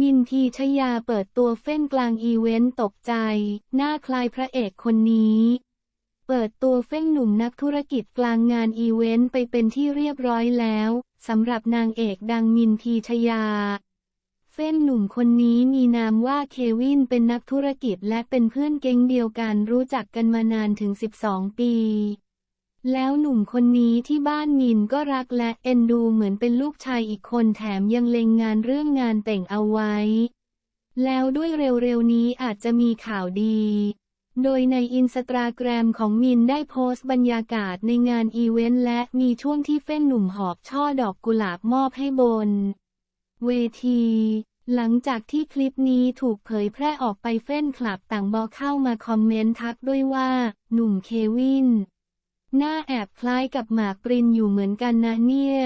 มินทีชยาเปิดตัวเฟ้นกลางอีเวนต์ตกใจ หน้าคลายพระเอกคนนี้ เปิดตัวเฟ้นหนุ่มนักธุรกิจกลางงานอีเวนต์ไปเป็นที่เรียบร้อยแล้วสำหรับนางเอกดังมินทีชยา เฟ้นหนุ่มคนนี้มีนามว่าเควินเป็นนักธุรกิจและเป็นเพื่อนเก๊งเดียวกันรู้จักกันมานานถึง 12 ปี แล้วหนุ่มคนนี้ที่บ้านมินก็รักและเอ็นดูเหมือนเป็นลูกชายอีกคนแถมยังเล็งงานเรื่องงานแต่งเอาไว้ แล้วด้วยเร็วๆนี้อาจจะมีข่าวดี โดยในอินสตาแกรมของมินได้โพสต์บรรยากาศในงานอีเวนต์และมีช่วงที่เฟ้นหนุ่มหอบช่อดอกกุหลาบมอบให้บน เวทีหลังจากที่คลิปนี้ถูกเผยแพร่ออกไปเฟ้นคลับต่างบอเข้ามาคอมเมนต์ทักด้วยว่า หนุ่มเควิน หน้าแอบคล้ายกับหมากปรินอยู่เหมือนกันนะเนี่ย